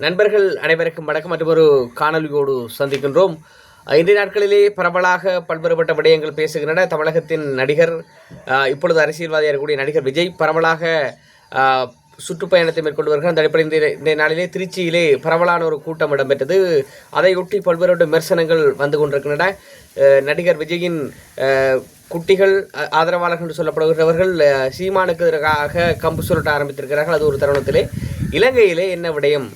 நண்பர்கள் அனைவருக்கும் வணக்கம். மற்றும் ஒரு காணொலியோடு சந்திக்கின்றோம். இன்றைய நாட்களிலே பரவலாக பல்வேறுபட்ட விடயங்கள் பேசுகின்றன. தமிழகத்தின் நடிகர் இப்பொழுது அரசியல்வாதியாக இருக்கக்கூடிய நடிகர் விஜய் பரவலாக சுற்றுப்பயணத்தை மேற்கொண்டு வருகிறார். அந்த அடிப்படையில் இன்றைய நாளிலே திருச்சியிலே பரவலான ஒரு கூட்டம் இடம்பெற்றது. அதையொட்டி பல்வேறு விமர்சனங்கள் வந்து கொண்டிருக்கின்றன. நடிகர் விஜயின் குட்டிகள் ஆதரவாளர்கள் என்று சொல்லப்படுகிறவர்கள் சீமானுக்கு எதிராக கம்பு சுருட்ட ஆரம்பித்திருக்கிறார்கள். அது ஒரு தருணத்திலே. இலங்கையிலே என்ன விடயம்?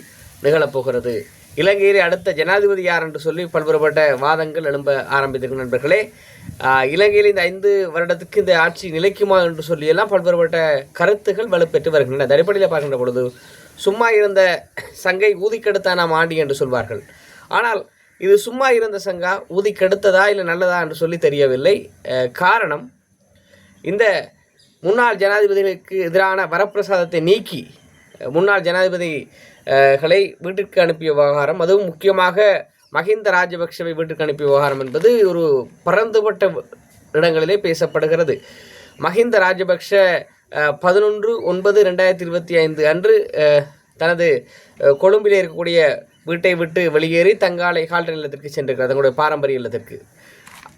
நிகழப்போகிறது. இலங்கையிலே அடுத்த ஜனாதிபதி யார் என்று சொல்லி பல்வேறுபட்ட வாதங்கள் எழும்ப ஆரம்பித்திருக்கும் நண்பர்களே. இலங்கையில் இந்த ஐந்து வருடத்துக்கு இந்த ஆட்சி நிலைக்குமா என்று சொல்லியெல்லாம் பல்வேறுபட்ட கருத்துகள் வலுப்பெற்று வருகின்றன. அடிப்படையில் பார்க்கின்ற பொழுது சும்மா இருந்த சங்கை ஊதிக்கெடுத்தான் நாம் ஆண்டி என்று சொல்வார்கள். ஆனால் இது சும்மா இருந்த சங்கா ஊதிக்கெடுத்ததா இல்லை நல்லதா என்று சொல்லி தெரியவில்லை. காரணம் இந்த முன்னாள் ஜனாதிபதிகளுக்கு எதிரான வரப்பிரசாதத்தை நீக்கி முன்னாள் ஜனாதிபதிகளை வீட்டிற்கு அனுப்பிய விவகாரம். அதுவும் முக்கியமாக மஹிந்த ராஜபக்ஷவை வீட்டுக்கு அனுப்பிய விவகாரம் என்பது ஒரு பரந்துபட்ட இடங்களிலே பேசப்படுகிறது. மஹிந்த ராஜபக்ஷ பதினொன்று ஒன்பது ரெண்டாயிரத்தி இருபத்தி ஐந்து அன்று தனது கொழும்பில் கொழும்பிலே இருக்கக்கூடிய வீட்டை விட்டு வெளியேறி தங்காலை கால்டன் நிலத்திற்கு சென்றிருக்கிறார். தங்களுடைய பாரம்பரிய இல்லத்திற்கு.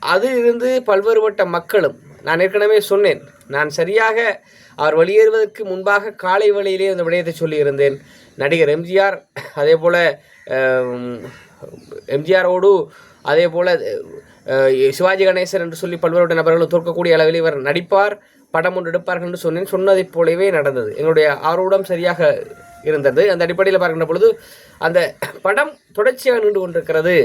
அது இருந்து பல்வேறுபட்ட மக்களும் நான் ஏற்கனவே சொன்னேன் நான் சரியாக அவர் வெளியேறுவதற்கு முன்பாக காலை வேளையிலே அந்த விடயத்தை சொல்லியிருந்தேன். நடிகர் எம்ஜிஆர் அதே போல் எம்ஜிஆரோடு அதே போல் சிவாஜி கணேசன் என்று சொல்லி பல்வேறு நபர்களும் தோற்கக்கூடிய அளவில் இவர் நடிப்பார் படம் ஒன்று எடுப்பார்கள் என்று சொன்னேன். சொன்னதைப் போலவே நடந்தது. என்னுடைய ஆர்வம் சரியாக இருந்தது. அந்த அடிப்படையில் பார்க்கின்ற பொழுது அந்த படம் தொடர்ச்சியாக நின்று கொண்டிருக்கிறது.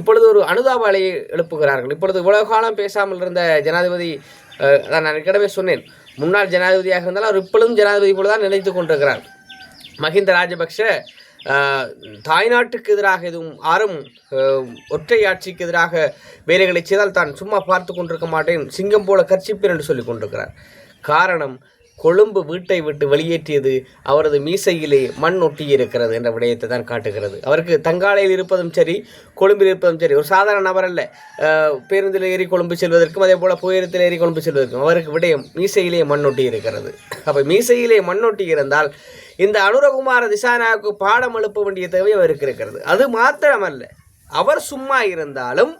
இப்பொழுது ஒரு அனுதாப அலையை எழுப்புகிறார்கள். இப்பொழுது இவ்வளவு காலம் பேசாமல் இருந்த ஜனாதிபதி நான் ஏற்கனவே சொன்னேன். முன்னாள் ஜனாதிபதியாக இருந்தாலும் அவர் இப்பொழுதும் ஜனாதிபதி போல தான் நினைத்து கொண்டிருக்கிறார். மஹிந்த ராஜபக்ஷ தாய்நாட்டுக்கு எதிராக எதுவும் ஆறும் ஒற்றை ஆட்சிக்கு எதிராக வேலைகளை செய்தால் தான் சும்மா பார்த்து கொண்டிருக்க மாட்டேன் சிங்கம் போல கர்ச்சிப்பேன் என்று சொல்லிக் கொண்டிருக்கிறார். காரணம் கொழும்பு வீட்டை விட்டு வெளியேற்றியது அவரது மீசையிலே மண் ஒட்டி இருக்கிறது என்ற விடயத்தை தான் காட்டுகிறது. அவருக்கு தங்காலையில் இருப்பதும் சரி கொழும்பில் இருப்பதும் சரி ஒரு சாதாரண நபர் அல்ல. பேருந்தில் ஏறி கொழும்பு செல்வதற்கும் அதே போல் புயலத்தில் ஏறி கொழும்பு செல்வதற்கும் அவருக்கு விடயம் மீசையிலே மண்ணொட்டி இருக்கிறது அப்போ மீசையிலே மண்ணொட்டி இருந்தால் இந்த அனுரகுமார திசானாவுக்கு பாடம் எழுப்ப வேண்டிய தேவை அவருக்கு இருக்கிறது. அது மாத்திரமல்ல அவர் சும்மா இருந்தாலும்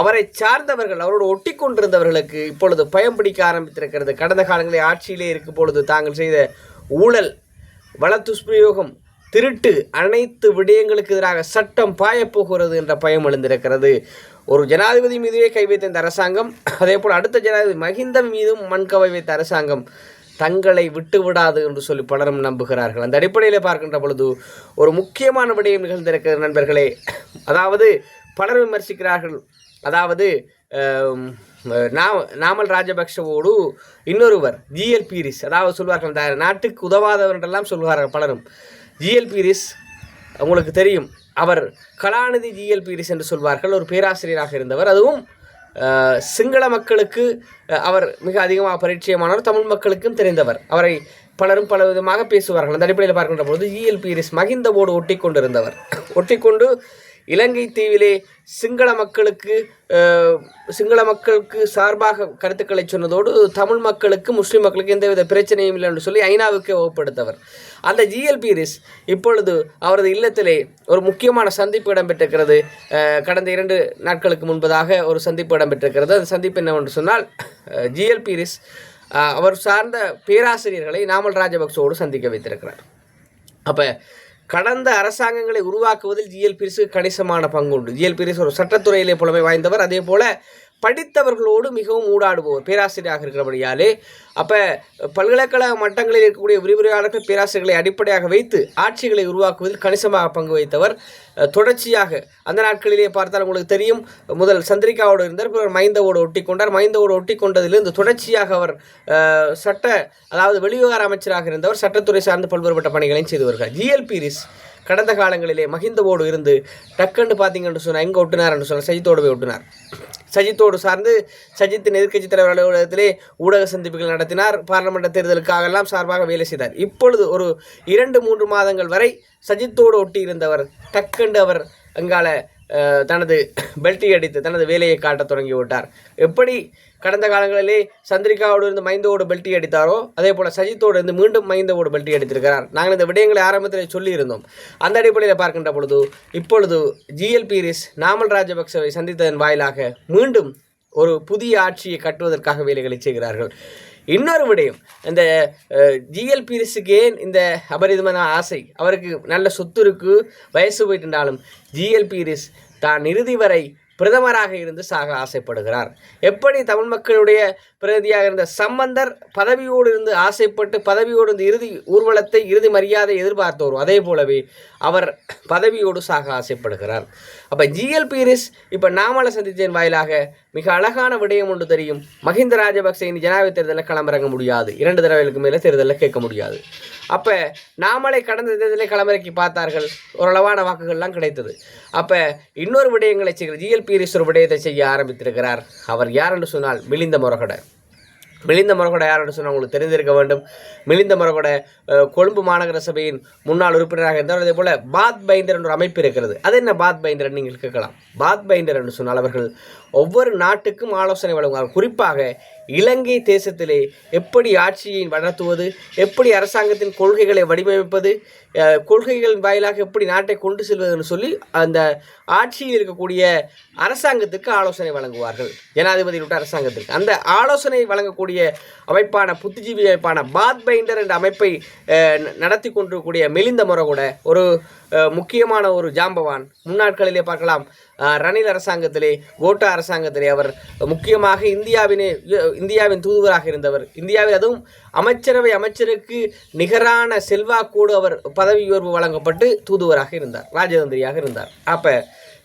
அவரை சார்ந்தவர்கள் அவரோடு ஒட்டி கொண்டிருந்தவர்களுக்கு இப்பொழுது பயம் பிடிக்க ஆரம்பித்திருக்கிறது. கடந்த காலங்களில் ஆட்சியிலே இருக்கும் பொழுது தாங்கள் செய்த ஊழல் வள துஷ்பிரயோகம் திருட்டு அனைத்து விடயங்களுக்கு எதிராக சட்டம் பாயப்போகிறது என்ற பயம் எழுந்திருக்கிறது. ஒரு ஜனாதிபதி மீதுவே கை வைத்த இந்த அரசாங்கம் அதே போல் அடுத்த ஜனாதிபதி மஹிந்தம் மீதும் மண்கவை வைத்த அரசாங்கம் தங்களை விட்டு விடாது என்று சொல்லி பலரும் நம்புகிறார்கள். அந்த அடிப்படையில் பார்க்கின்ற பொழுது ஒரு முக்கியமான விடயம் நிகழ்ந்திருக்கிறது நண்பர்களே. அதாவது பலர் விமர்சிக்கிறார்கள் அதாவது நாமல் ராஜபக்ஷவோடு இன்னொருவர் ஜிஎல் பீரிஸ் அதாவது சொல்வார்கள் இந்த நாட்டுக்கு உதவாதவர் என்றெல்லாம் சொல்வார்கள் பலரும். ஜிஎல் பீரிஸ் உங்களுக்கு தெரியும் அவர் கலாநிதி ஜிஎல் பீரிஸ் என்று சொல்வார்கள் ஒரு பேராசிரியராக இருந்தவர். அதுவும் சிங்கள மக்களுக்கு அவர் மிக அதிகமாக பரிச்சயமானவர் தமிழ் மக்களுக்கும் தெரிந்தவர். அவரை பலரும் பல விதமாக பேசுவார்கள். அந்த அடிப்படையில் பார்க்கின்ற பொழுது ஜிஎல் பீரிஸ் மகிந்தவோடு ஒட்டி கொண்டிருந்தவர் ஒட்டிக்கொண்டு இலங்கை தீவிலே சிங்கள மக்களுக்கு சிங்கள மக்களுக்கு சார்பாக கருத்துக்களை சொன்னதோடு தமிழ் மக்களுக்கு முஸ்லீம் மக்களுக்கு எந்தவித பிரச்சனையும் இல்லை என்று சொல்லி ஐநாவுக்கு வகுப்படுத்தவர் அந்த ஜிஎல்பிரிஸ் இப்பொழுது அவரது இல்லத்திலே ஒரு முக்கியமான சந்திப்பு இடம்பெற்றிருக்கிறது. கடந்த இரண்டு நாட்களுக்கு முன்பதாக ஒரு சந்திப்பு இடம்பெற்றிருக்கிறது. அந்த சந்திப்பு என்னவென்று சொன்னால் ஜிஎல்பிரிஸ் அவர் சார்ந்த பேராசிரியர்களை நாமல் ராஜபக்சோடு சந்திக்க வைத்திருக்கிறார். அப்போ கடந்த அரசாங்கங்களை உருவாக்குவதில் ஜிஎல் பிரிசு கணிசமான பங்குண்டு ஜிஎல் பிரிஸ் ஒரு சட்டத்துறையிலே புலமை வாய்ந்தவர். அதே போல படித்தவர்களோடு மிகவும் ஊடாடுபவர் பேராசிரியராக இருக்கிறபடியாலே. அப்போ பல்கலைக்கழக மட்டங்களில் இருக்கக்கூடிய விரிவுரையாளர்கள் பேராசிரியர்களை அடிப்படையாக வைத்து ஆட்சிகளை உருவாக்குவதில் கணிசமாக பங்கு வைத்தவர் தொடர்ச்சியாக அந்த நாட்களிலே பார்த்தால் உங்களுக்கு தெரியும் முதல் சந்திரிகாவோடு இருந்தார் பிறகு மைந்தவோடு ஒட்டி கொண்டார் மைந்தவோடு ஒட்டி கொண்டதிலிருந்து தொடர்ச்சியாக அவர் சட்ட அதாவது வெளிவிவகார அமைச்சராக இருந்தவர் சட்டத்துறை சார்ந்து பல்வேறுபட்ட பணிகளையும் செய்து வருகிறார். ஜிஎல் பீரிஸ் கடந்த காலங்களிலே மஹிந்தவோடு இருந்து டக்குன்னு பார்த்தீங்கன்னு சொன்னால் எங்கே ஒட்டுனார் என்று சொன்னால் சஜித்தோடு போய் ஒட்டினார். சஜித்தோடு சார்ந்து சஜித்தின் எதிர்க்கட்சித் தலைவர் அலுவலகத்திலே ஊடக சந்திப்புகள் நடத்தினார். பாராளுமன்ற தேர்தலுக்காக எல்லாம் சார்பாக வேலை செய்தார். இப்பொழுது ஒரு இரண்டு மூன்று மாதங்கள் வரை சஜித்தோடு ஒட்டி இருந்தவர் டக்குண்டு அவர் அங்கால தனது பெல்ட்டி அடித்து தனது வேலையை காட்டத் தொடங்கி விட்டார் எப்படி கடந்த காலங்களிலே சந்திரிகாவோடு இருந்து மைந்தோடு பெல்ட்டி அடித்தாரோ அதே போல் சஜித்தோடு இருந்து மீண்டும் மைந்தோடு பெல்ட்டி அடித்திருக்கிறார். நாங்கள் இந்த விடயங்களை ஆரம்பத்தில் சொல்லியிருந்தோம். அந்த அடிப்படையில் பார்க்கின்ற பொழுது இப்பொழுது ஜிஎல் பீரிஸ் நாமல் ராஜபக்சவை சந்தித்ததன் வாயிலாக மீண்டும் ஒரு புதிய ஆட்சியை கட்டுவதற்காக வேலைகளை செய்கிறார்கள். இன்னொரு விடயம். இந்த ஜிஎல் பீரிஸுக்கு ஏன் இந்த அபரிதமான ஆசை. அவருக்கு நல்ல சொத்து இருக்குது வயசு போயிட்டுனாலும் ஜிஎல் பீரிஸ் தான் இறுதி வரை பிரதமராக இருந்து சாக ஆசைப்படுகிறார். எப்படி தமிழ் மக்களுடைய பிரதியாக இருந்த சம்பந்தர் பதவியோடு இருந்து ஆசைப்பட்டு பதவியோடு இருந்து இறுதி ஊர்வலத்தை இறுதி மரியாதை எதிர்பார்த்தோரும். அதே போலவே அவர் பதவியோடு சாக ஆசைப்படுகிறார். அப்போ ஜிஎல் பீரிஸ் இப்போ நாமல சந்தித்தேன் வாயிலாக மிக அழகான விடயம் ஒன்று தெரியும். மஹிந்த ராஜபக்சே இனி ஜனாதிபதி தேர்தலில் களமிறங்க முடியாது. இரண்டு தடவைகளுக்கு மேலே தேர்தலில் கேட்க முடியாது. அப்போ நாமளே கடந்த தேர்தலை களமிறக்கி பார்த்தார்கள். ஓரளவான வாக்குகள்லாம் கிடைத்தது. அப்போ இன்னொரு விடயங்களை செய்கிற ஜிஎல்பி பீரிஸ் விடயத்தை செய்ய ஆரம்பித்திருக்கிறார். அவர் யார் என்று சொன்னால் மிலிந்த முரகட. மிலிந்த முரகொடை யாருன்னு சொன்னால் உங்களுக்கு தெரிந்திருக்க வேண்டும். மிலிந்த முரகொடை கொழும்பு மாநகர சபையின் முன்னாள் உறுப்பினராக இருந்தார். அதே போல் பாத் பைண்டர் என்ற ஒரு அமைப்பு இருக்கிறது. அது என்ன பாத் பைண்டர் நீங்கள் கேட்கலாம். பாத் பைண்டர் என்று சொன்னால் அவர்கள் ஒவ்வொரு நாட்டுக்கும் ஆலோசனை வழங்குவார்கள் குறிப்பாக இலங்கை தேசத்திலே எப்படி ஆட்சியை நடத்துவது எப்படி அரசாங்கத்தின் கொள்கைகளை வடிவமைப்பது கொள்கைகள் கொள்கைகளின் வாயிலாக எப்படி நாட்டை கொண்டு செல்வதுன்னு சொல்லி அந்த ஆட்சியில் இருக்கக்கூடிய அரசாங்கத்துக்கு ஆலோசனை வழங்குவார்கள். ஜனாதிபதி அரசாங்கத்திற்கு. அந்த ஆலோசனை வழங்கக்கூடிய அமைப்பான புத்திஜீவி அமைப்பான பாத் பைண்டர் என்ற அமைப்பை நடத்தி கொண்டிருக்கக்கூடிய மெலிந்த முறை கூட ஒரு முக்கியமான ஒரு ஜாம்பவான். முன்னாட்களிலே பார்க்கலாம். ரணில் அரசாங்கத்திலே கோட்டா அரசாங்கத்திலே அவர் முக்கியமாக இந்தியாவினே இந்தியாவின் தூதுவராக இருந்தவர். இந்தியாவில் அதுவும் அமைச்சரவை அமைச்சருக்கு நிகரான செல்வாக்கோடு அவர் பதவி உயர்வு வழங்கப்பட்டு தூதுவராக இருந்தார் ராஜதந்திரியாக இருந்தார். அப்போ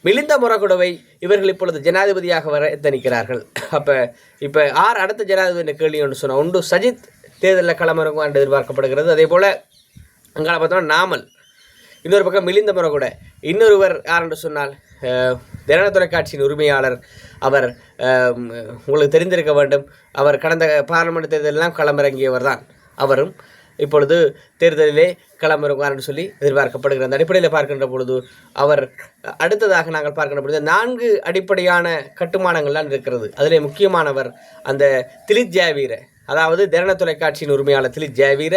மிலிந்த முரகுடவை இவர்கள் இப்பொழுது ஜனாதிபதியாக வர எத்தனிக்கிறார்கள்? அப்போ இப்போ ஆர் அடுத்த ஜனாதிபதி கேள்வி ஒன்று சொன்னால் ஒன்று சஜித் தேர்தலில் களமிறங்குவான் என்று எதிர்பார்க்கப்படுகிறது. அதே போல் அங்கே பார்த்தோம்னா நாமல். இன்னொரு பக்கம் மிலிந்த கூட. இன்னொருவர் யார் என்று சொன்னால் அஹ், தின தொலைக்காட்சியின் உரிமையாளர். அவர் உங்களுக்கு தெரிந்திருக்க வேண்டும். அவர் கடந்த பாராளுமன்ற தேர்தலெல்லாம் களமிறங்கியவர் தான் அவரும் இப்பொழுது தேர்தலிலே களமிறங்குவார் என்று சொல்லி எதிர்பார்க்கப்படுகிற அந்த அடிப்படையில் பார்க்கின்ற பொழுது அவர் அடுத்ததாக நாங்கள் பார்க்கின்ற பொழுது நான்கு அடிப்படையான கட்டுமானங்கள்லாம் இருக்கிறது. அதில் முக்கியமானவர் அந்த திலித் ஜாவீர அதாவது தின தொலைக்காட்சியின் உரிமையாளர் திலித் ஜாவீர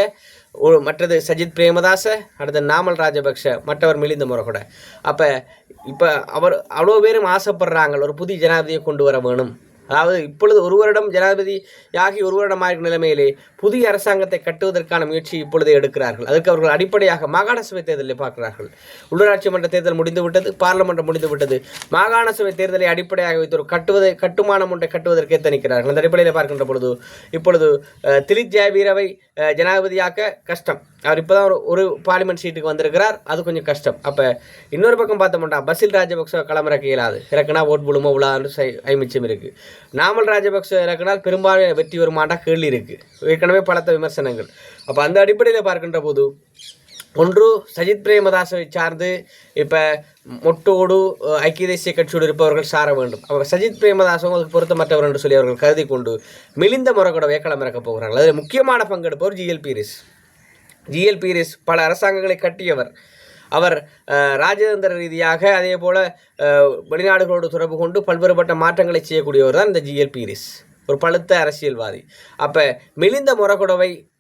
மற்றது சஜித் பிரேமதாச அடுத்து நாமல் ராஜபக்ஷ மற்றவர் மிலிந்த முறகொட அப்போ இப்போ அவர் அவ்வளோ பேரும் ஆசைப்படுறாங்க ஒரு புதிய ஜனாதிபதியை கொண்டு வர வேணும். அதாவது இப்பொழுது ஒரு வருடம் ஜனாதிபதி யாகி ஒரு வருடம் ஆயிருக்கும் நிலைமையிலே புதிய அரசாங்கத்தை கட்டுவதற்கான முயற்சி இப்பொழுது எடுக்கிறார்கள். அதுக்கு அவர்கள் அடிப்படையாக மாகாண சபை தேர்தலை பார்க்கிறார்கள். உள்ளூராட்சி மன்ற தேர்தல் முடிந்துவிட்டது பார்லமெண்ட் மாகாண சபை தேர்தலை அடிப்படையாக வைத்து ஒரு கட்டுவதை கட்டுமானம் ஒன்றை கட்டுவதற்கே தணிக்கிறார்கள். அந்த அடிப்படையில் பார்க்கின்ற பொழுது இப்பொழுது திலித் ஜெயவீரவை ஜனாதிபதியாக்க கஷ்டம். அவர் இப்போ தான் ஒரு ஒரு பார்லிமெண்ட் சீட்டுக்கு வந்திருக்கிறார். அது கொஞ்சம் கஷ்டம். அப்போ இன்னொரு பக்கம் பார்த்தோம்னா பசில் ராஜபக்ச களமிறக்க இயலாது இறக்குனா ஓட் புழுமோ உலான்னு ஐமிச்சம் இருக்குது நாமல் ராஜபக்ச இறக்குனால் பெரும்பாலும் வெற்றி வருமாட்டா கேள்வி இருக்குது ஏற்கனவே பலத்த விமர்சனங்கள். அப்போ அந்த அடிப்படையில் பார்க்கின்ற போது ஒன்று சஜித் பிரேமதாசவை சார்ந்து இப்போ மொட்டோடு ஐக்கிய தேசிய கட்சியோடு இருப்பவர்கள் சார வேண்டும். அவர் சஜித் பிரேமதாசும் அதுக்கு பொருத்தமற்றவர் என்று சொல்லி அவர்கள் கருதி கொண்டு மிலிந்த வேக்களம் களமிறக்கப் போகிறார்கள். அதில் முக்கியமான பங்கெடுப்பவர் ஜிஎல் பீரிஸ். ஜிஎல் பீரிஸ் பல அரசாங்கங்களை கட்டியவர். அவர் ராஜதந்திர ரீதியாக அதே போல் வெளிநாடுகளோடு தொடர்பு கொண்டு பல்வேறுபட்ட மாற்றங்களை செய்யக்கூடியவர் தான் இந்த ஜிஎல் பீரிஸ் ஒரு பழுத்த அரசியல்வாதி. அப்போ மிலிந்த முறகுடவை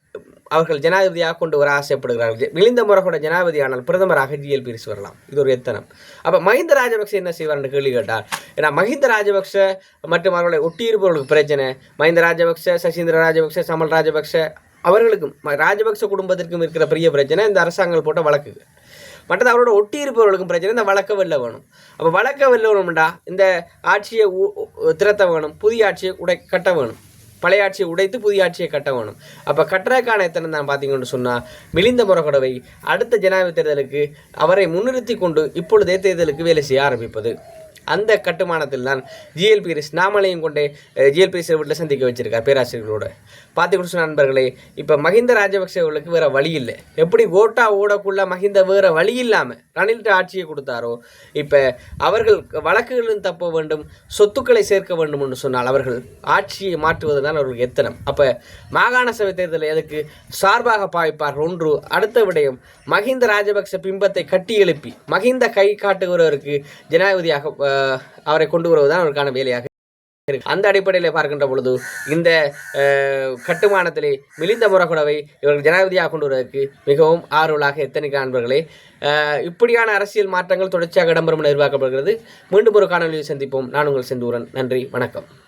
அவர்கள் ஜனாதிபதியாக கொண்டு வர ஆசைப்படுகிறார்கள். ஜெ- மிலிந்த முறகுட ஜனாதிபதி ஆனால் பிரதமராக ஜிஎல் பீரிஸ் வரலாம். இது ஒரு எத்தனம். அப்போ மஹிந்த ராஜபக்சே என்ன செய்வார் என்று கேள்வி கேட்டார் ஏன்னா மஹிந்த ராஜபக்ச மற்றும் அவர்களை ஒட்டியிருப்பவர்களுக்கு பிரச்சனை. மஹிந்த ராஜபக்ச சசீந்திர ராஜபக்ச சமல் ராஜபக்ச அவர்களுக்கும் ராஜபக்ச குடும்பத்திற்கும் இருக்கிற பெரிய பிரச்சனை இந்த அரசாங்கம் போட்ட வழக்கு. மற்றது அவரோட ஒட்டி இருப்பவர்களுக்கும் பிரச்சனை இந்த வழக்க வெல்ல வேணும். அப்போ வழக்க வெளில வேணும்டா இந்த ஆட்சியை உ- வேணும் புதிய ஆட்சியை உடை கட்ட வேணும். பழைய ஆட்சியை உடைத்து புதிய ஆட்சியை கட்ட வேணும். அப்போ கட்டுறதுக்கான எத்தனை தான் பார்த்தீங்கன்னு சொன்னால் மிலிந்த முறகொடவை அடுத்த ஜனாதிபதி தேர்தலுக்கு அவரை முன்னிறுத்தி கொண்டு இப்பொழுதே தேர்தலுக்கு வேலை செய்ய ஆரம்பிப்பது. அந்த கட்டுமானத்தில் தான் ஜிஎல் நாமலையும் நாமளையும் கொண்டே ஜிஎல் பீரிஸ் வீட்டில் சந்திக்க வச்சிருக்கார் பேராசிரியர்களோட. பார்த்து கொடுத்த நண்பர்களே இப்போ மஹிந்த ராஜபக்சேவுக்கு வேறு வழி இல்லை. எப்படி கோட்டா ஓடக்குள்ள மஹிந்த வேறு வழி இல்லாமல் ரணில்கிட்ட ஆட்சியை கொடுத்தாரோ இப்போ அவர்கள் வழக்குகளும் தப்ப வேண்டும் சொத்துக்களை சேர்க்க வேண்டும் என்று சொன்னால் அவர்கள் ஆட்சியை மாற்றுவது தான் அவர்களுக்கு எத்தனம். அப்போ மாகாண சபை தேர்தலை அதுக்கு சார்பாக பாய்ப்பார்கள் ஒன்று அடுத்த விடயம் மஹிந்த ராஜபக்ச பிம்பத்தை கட்டி எழுப்பி மஹிந்த கை காட்டுகிறவருக்கு ஜனாதிபதியாக அவரை கொண்டு வருவதுதான் அவருக்கான வேலையாக அந்த அடிப்படையில் பார்க்கின்ற பொழுது இந்த கட்டுமானத்திலே மிலிந்த முறகுடவை இவர்கள் ஜனாதிபதியாக கொண்டு வருவதற்கு மிகவும் ஆர்வலாக எத்தனை காண்பர்களே இப்படியான அரசியல் மாற்றங்கள் தொடர்ச்சியாக இடம்பெறும் என எதிர்பார்க்கப்படுகிறது. மீண்டும் ஒரு காணொலியை சந்திப்போம். நான் உங்கள் செந்தூரன். நன்றி. வணக்கம்.